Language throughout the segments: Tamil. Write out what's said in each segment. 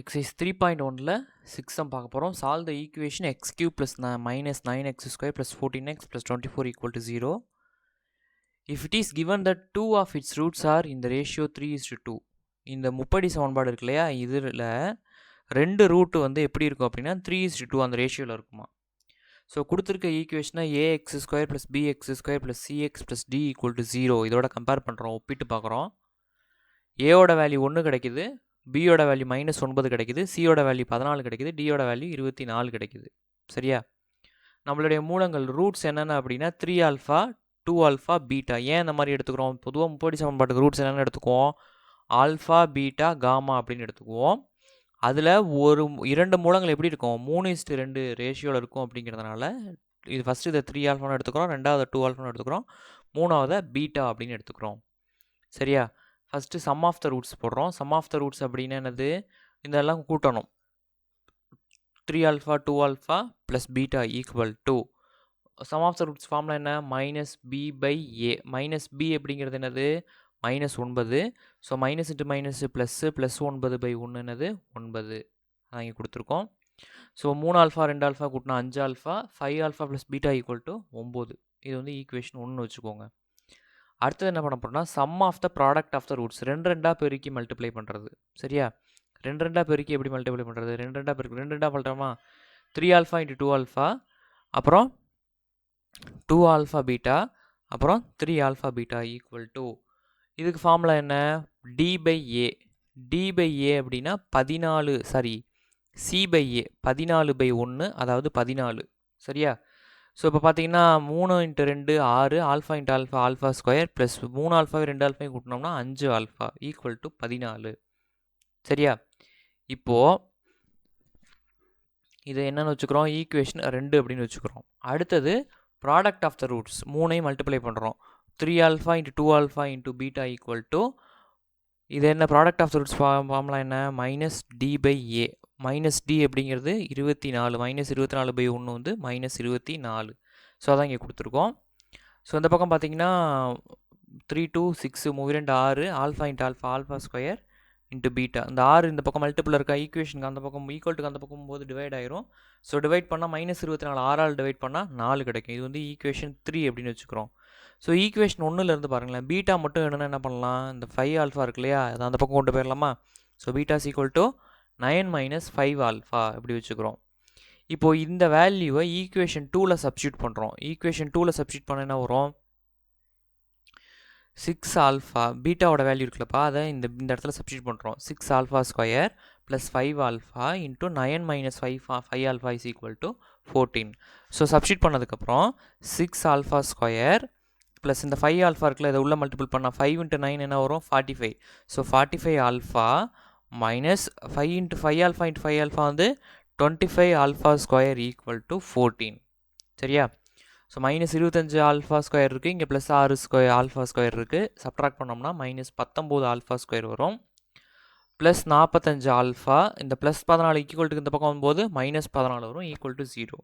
எக்ஸைஸ் த்ரீ பாயிண்ட் ஒனில் சிக்ஸ் தான் பார்க்க போகிறோம் solve the equation x cube plus minus nine x square plus fourteen x plus twenty four equal to zero if it is given that two of its roots are இந்த ratio three is to two இந்த முப்படி சமன்பாடு இருக்கு இல்லையா? இதில் ரெண்டு ரூட்டு வந்து எப்படி இருக்கும் அப்படின்னா த்ரீ இஸ் டு டூ அந்த ரேஷியோவில் இருக்குமா? ஸோ கொடுத்துருக்க ஈக்குவேஷனாக a x square plus b x square plus c x plus d equal to zero இதோட கம்பேர் பண்ணுறோம் ஒப்பிட்டு பார்க்குறோம். ஏவோட வேல்யூ ஒன்று கிடைக்குது. பியோட வேல்யூ மைனஸ் ஒன்பது கிடைக்குது சியோட வேல்யூ பதினாலு கிடைக்குது டியோட வேல்யூ இருபத்தி நாலு கிடைக்குது. சரியா? நம்மளுடைய மூலங்கள் ரூட்ஸ் என்னென்ன அப்படின்னா three alpha two alpha beta ஏன் இந்த மாதிரி எடுத்துக்கிறோம்? பொதுவாக முப்படி சமன்பாட்டுக்கு ரூட்ஸ் என்னென்னு எடுத்துக்குவோம். ஆல்ஃபா பீட்டா காமா அப்படின்னு எடுத்துக்குவோம். அதில் ஒரு இரண்டு மூலங்கள் எப்படி இருக்கும்? மூணு இஸ்ட்டு ரெண்டு ரேஷியோவில் இருக்கும் அப்படிங்கிறதுனால இது ஃபஸ்ட்டு இதை த்ரீ ஆல்ஃபான்னு எடுத்துக்கிறோம் ரெண்டாவது டூ ஆல்ஃபான்னு எடுத்துக்கிறோம் மூணாவது பீட்டா அப்படின்னு எடுத்துக்கிறோம். சரியா? First sum of the roots போடுறோம். சம் ஆஃப் த ரூட்ஸ் அப்படின்னு என்னது? இதெல்லாம் கூட்டணும். Three alpha two alpha plus beta equal to sum of the roots ஃபார்மில் என்ன? Minus b by a minus b அப்படிங்கிறது என்னது? மைனஸ் ஒன்பது. So minus into minus plus plus ஒன்பது பை ஒன்று என்னது? ஒன்பது. அதான் இங்கே கொடுத்துருக்கோம். ஸோ மூணு ஆல்ஃபா ரெண்டு ஆல்ஃபா கூட்டினா அஞ்சு alpha five alpha plus beta equal to ஒம்பது. இது வந்து ஈக்குவேஷன் ஒன்று வச்சுக்கோங்க. அடுத்தது என்ன பண்ண போகிறோம்னா sum of the product of the roots ரெண்டு ரெண்டாக பெருக்கி மல்டிப்ளை பண்ணுறது சரியா? ரெண்டு ரெண்டாக பெருக்கி எப்படி மல்டிப்ளை பண்ணுறது ரெண்டு ரெண்டாக பெருக்கி ரெண்டு ரெண்டாக பண்ணுறோமா three alpha into two alpha அப்புறம் டூ ஆல்ஃபா பீட்டா அப்புறம் three alpha beta equal to இதுக்கு ஃபார்முலா என்ன? D by a d by a அப்படின்னா பதினாலு சாரி சி பை ஏ பதினாலு பை ஒன்று அதாவது பதினாலு. சரியா? ஸோ இப்போ பார்த்தீங்கன்னா மூணு இன்ட்டு ரெண்டு ஆறு alpha into alpha alpha square plus மூணு ஆல்ஃபாவை ரெண்டு ஆல்ஃபாயும் கூட்டினோம்னா அஞ்சு ஆல்ஃபா ஈக்குவல் டு பதினாலு. சரியா? இப்போது இது என்னென்னு வச்சுக்கிறோம்? ஈக்குவேஷன் ரெண்டு அப்படின்னு வச்சுக்கிறோம். அடுத்தது ப்ராடக்ட் ஆஃப் த ரூட்ஸ் மூணையும் மல்டிப்ளை பண்ணுறோம் three alpha into two alpha into beta equal to இது என்ன ப்ராடக்ட் ஆஃப் த ரூட்ஸ் ஃபார்ம்லாம் என்ன? Minus d by a minus d அப்படிங்கிறது இருபத்தி நாலு மைனஸ் இருபத்தி நாலு பை ஒன்று வந்து மைனஸ் இருபத்தி நாலு. ஸோ அதான் இங்கே கொடுத்துருக்கோம். ஸோ இந்த பக்கம் பார்த்தீங்கன்னா த்ரீ டூ சிக்ஸு மூவி ரெண்டு ஆறு alpha into alpha alpha square into beta இந்த ஆறு இந்த பக்கம் மல்டிபிள் இருக்கா ஈக்குவேஷனுக்கு அந்த பக்கம் ஈக்குவல்ட்டுக்கு அந்த பக்கம் போது டிவைட் ஆயிரும். ஸோ டிவைட் பண்ணால் மைனஸ் இருபத்தி நாலு ஆறால் டிவைட் பண்ணால் நாலு கிடைக்கும். இது வந்து ஈக்குவேஷன் த்ரீ அப்படின்னு வச்சுக்கிறோம். ஸோ ஈக்குவேஷன் ஒன்றுலேருந்து பாருங்களேன். பீட்டா மட்டும் என்னென்ன என்ன பண்ணலாம்? இந்த ஃபைவ் ஆல்ஃபா இருக்கு இல்லையா? அது அந்த பக்கம் கொண்டு போயிடலாமா? So beta is equal to nine minus five alpha இப்படி வச்சுக்கிறோம்? இப்போது இந்த வேல்யூவை ஈக்குவேஷன் டூவில் சப்ஸ்டியூட் பண்ணுறோம் ஈக்குவேஷன் டூவில் சப்ஸ்டியூட் பண்ண என்ன வரும்? சிக்ஸ் ஆல்ஃபா பீட்டாவோட வேல்யூ இருக்குல்லப்பா. அதை இந்த இந்த இடத்துல சப்ஸ்டியூட் பண்ணுறோம் six alpha square plus five alpha into nine minus five five alpha is equal to fourteen so substitute பண்ணதுக்கப்புறம் சிக்ஸ் ஆல்ஃபா ஸ்கொயர் ப்ளஸ் இந்த ஃபைவ் ஆல்ஃபா இருக்குல்ல இதை உள்ள மல்டிபிள் பண்ணால் ஃபைவ் இன்ட்டு நைன் என்ன வரும்? Forty five so forty five alpha minus five into five alpha into five alpha வந்து twenty five alpha square equal to fourteen சரியா? ஸோ மைனஸ் இருபத்தஞ்சு ஆல்ஃபா ஸ்கொயர் இருக்குது இங்கே ப்ளஸ் ஆறு ஸ்கொயர் ஆல்ஃபா ஸ்கொயர் இருக்குது சப்ட்ராக்ட் பண்ணோம்னா மைனஸ் பத்தொம்போது ஆல்ஃபா ஸ்கொயர் வரும். ப்ளஸ் நாற்பத்தஞ்சு ஆல்ஃபா இந்த ப்ளஸ் பதினாலு ஈக்குவல்ட்டுக்கு இந்த பக்கம் வரும்போது மைனஸ் பதினாலு வரும் equal to zero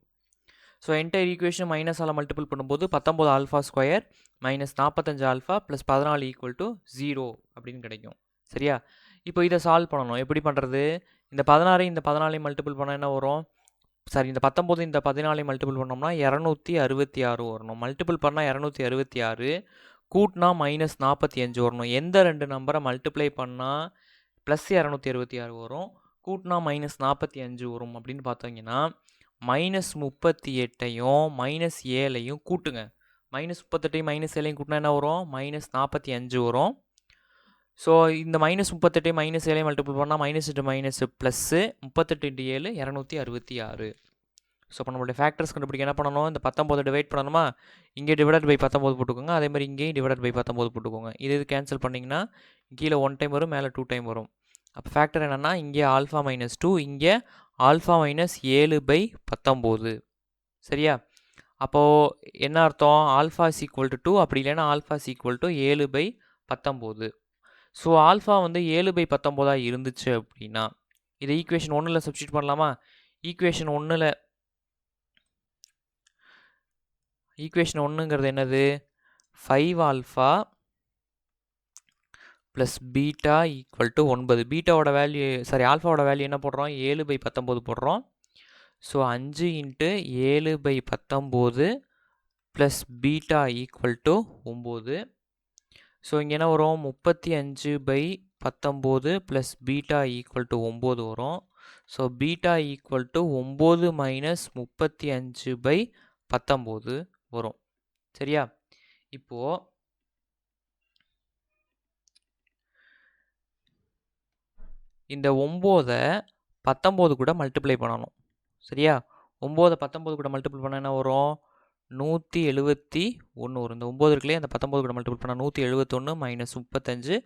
so entire equation மைனஸால் multiple பண்ணும்போது பத்தொம்போது ஆல்ஃபா ஸ்கொயர் மைனஸ் நாற்பத்தஞ்சு ஆல்ஃபா ப்ளஸ் பதினாலு ஈக்குவல் டு ஜீரோ அப்படின்னு கிடைக்கும். சரியா? இப்போ இதை சால்வ் பண்ணணும். எப்படி பண்ணுறது இந்த பதினாறு இந்த பதினாலையும் மல்டிபிள் பண்ணால் என்ன வரும்? சாரி இந்த பத்தொம்போது இந்த பதினாலையும் மல்டிபிள் பண்ணோம்னா இரநூத்தி அறுபத்தி ஆறு வரணும். மல்டிபிள் பண்ணால் இரநூத்தி அறுபத்தி ஆறு கூட்டினா மைனஸ் நாற்பத்தி அஞ்சு வரணும். எந்த ரெண்டு நம்பரை மல்டிப்ளை பண்ணால் ப்ளஸ் இரநூத்தி அறுபத்தி ஆறு வரும்? கூட்டினா மைனஸ் நாற்பத்தி அஞ்சு வரும் அப்படின்னு பார்த்தீங்கன்னா மைனஸ் முப்பத்தி எட்டையும் மைனஸ் ஏழையும் கூட்டுங்க. மைனஸ் முப்பத்தெட்டையும் மைனஸ் ஏழையும் கூட்டினா என்ன வரும்? மைனஸ் நாற்பத்தி அஞ்சு வரும். ஸோ இந்த மைனஸ் முப்பத்தெட்டு மைனஸ் ஏழை மல்டிபிள் பண்ணால் மைனஸ் இன்ட்டு மைனஸ் ப்ளஸ்ஸு முப்பத்தெட்டு இன்ட்டு ஏழு இரநூத்தி அறுபத்தி ஆறு. ஸோ இப்போ நம்மளுடைய ஃபேக்டர்ஸ் கண்டுபிடிக்க என்ன பண்ணணும்? இந்த பத்தொம்போது டிவைட் பண்ணணுமா? இங்கே டிவைட் பை பத்தொம்போது போட்டுக்கோங்க. அதே மாதிரி இங்கேயும் டிவைட் பை பத்தொம்போது போட்டுக்கோங்க. இது இது கேன்சல் பண்ணிங்கன்னா கீழே ஒன் டைம் வரும் மேலே டூ டைம் வரும். அப்போ ஃபேக்டர் என்னென்னா இங்கே ஆல்ஃபா மைனஸ் டூ இங்கே ஆல்ஃபா மைனஸ் ஏழு பை பத்தொம்போது சரியா? அப்போது என்ன அர்த்தம்? Alpha is equal to two அப்படி இல்லைன்னா ஆல்ஃபா இஸ் ஈக்குவல் டு ஏழு பை பத்தொம்போது ஸோ ஆல்ஃபா வந்து ஏழு பை பத்தொம்போதாக இருந்துச்சு அப்படின்னா இதை ஈக்குவேஷன் ஒன்றில் சப்ஸ்டியூட் பண்ணலாமா? ஈக்குவேஷன் ஒன்றில் ஈக்குவேஷன் ஒன்றுங்கிறது என்னது? Five alpha plus beta equal to ஒன்பது. பீட்டாவோட வேல்யூ சாரி ஆல்ஃபாவோட வேல்யூ என்ன போடுறோம்? ஏழு பை பத்தொம்போது போடுறோம். ஸோ அஞ்சு இன்ட்டு ஏழு பை பத்தொம்போது ப்ளஸ் பீட்டா ஈக்குவல் டு ஒம்பது. ஸோ இங்கே என்ன வரும்? முப்பத்தி அஞ்சு பை பத்தொம்போது ப்ளஸ் பீட்டா ஈக்குவல் டு ஒம்பது வரும். ஸோ பீட்டா ஈக்குவல் டு ஒம்பது மைனஸ் முப்பத்தி அஞ்சு பை பத்தொம்போது வரும். சரியா? இப்போது இந்த ஒம்போதை பத்தொம்போது கூட மல்டிப்ளை பண்ணணும். சரியா? ஒம்போதை பத்தொம்போது கூட மல்டிப்ளை பண்ண என்ன வரும்? நூற்றி எழுபத்தி ஒன்று வரும். இந்த ஒம்பது இருக்குல்லையே? அந்த பத்தொம்போது கூட மல்டிபிள் பண்ணால் நூற்றி எழுபத்தொன்று மைனஸ் முப்பத்தஞ்சு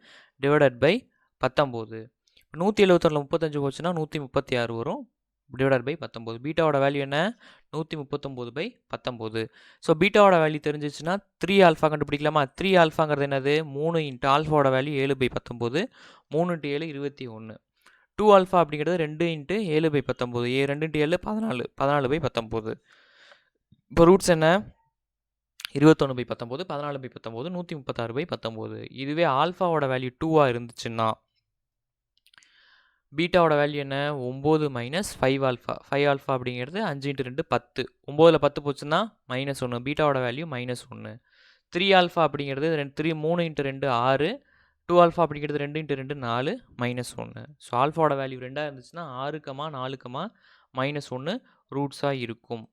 டிவைடட் பை பத்தொம்போது நூற்றி எழுபத்தொன்னில் முப்பத்தஞ்சு போச்சுன்னா நூற்றி முப்பத்தி ஆறு வரும். டிவைடட் பை பத்தொம்போது பீட்டாவோட வேல்யூ என்ன? நூற்றி முப்பத்தொம்போது பை பத்தொம்போது ஸோ பீட்டாவோட வேல்யூ தெரிஞ்சிச்சுன்னா த்ரீ ஆல்ஃபா கண்டுபிடிக்கலாமா? த்ரீ ஆல்ஃபாங்கிறது என்னது? மூணு இன்ட்டு ஆல்ஃபாவோட வேல்யூ ஏழு பை பத்தொம்போது மூணு இன்ட்டு ஏழு இருபத்தி ஒன்று டூ ஆல்ஃபா அப்படிங்கிறது ரெண்டு இன்ட்டு ஏழு பை பத்தொம்போது ஏ ரெண்டு இன்ட்டு ஏழு பதினாலு. பதினாலு பை பத்தொம்போது இப்போ ரூட்ஸ் என்ன? இருபத்தொன்று பை பத்தொம்போது பதினாலு பை பத்தொம்போது நூற்றி முப்பத்தாறு பை பத்தொம்போது. இதுவே ஆல்ஃபாவோட வேல்யூ டூவாக இருந்துச்சுன்னா பீட்டாவோட வேல்யூ என்ன? ஒம்பது minus five alpha. Five alpha அப்படிங்கிறது அஞ்சு இன்ட்டு ரெண்டு பத்து. ஒம்போதில் பத்து போச்சுன்னா மைனஸ் ஒன்று பீட்டாவோட வேல்யூ மைனஸ் ஒன்று த்ரீ ஆல்ஃபா அப்படிங்கிறது ரெண்டு த்ரீ மூணு இன்ட்டு ரெண்டு ஆறு. டூ ஆல்ஃபா அப்படிங்கிறது ரெண்டு இன்ட்டு ரெண்டு நாலு மைனஸ் ஒன்று ஸோ ஆல்ஃபாவோட வேல்யூ ரெண்டாக இருந்துச்சுன்னா ஆறுக்கமாக நாலுக்கமாக மைனஸ் ஒன்று ரூட்ஸாக இருக்கும்.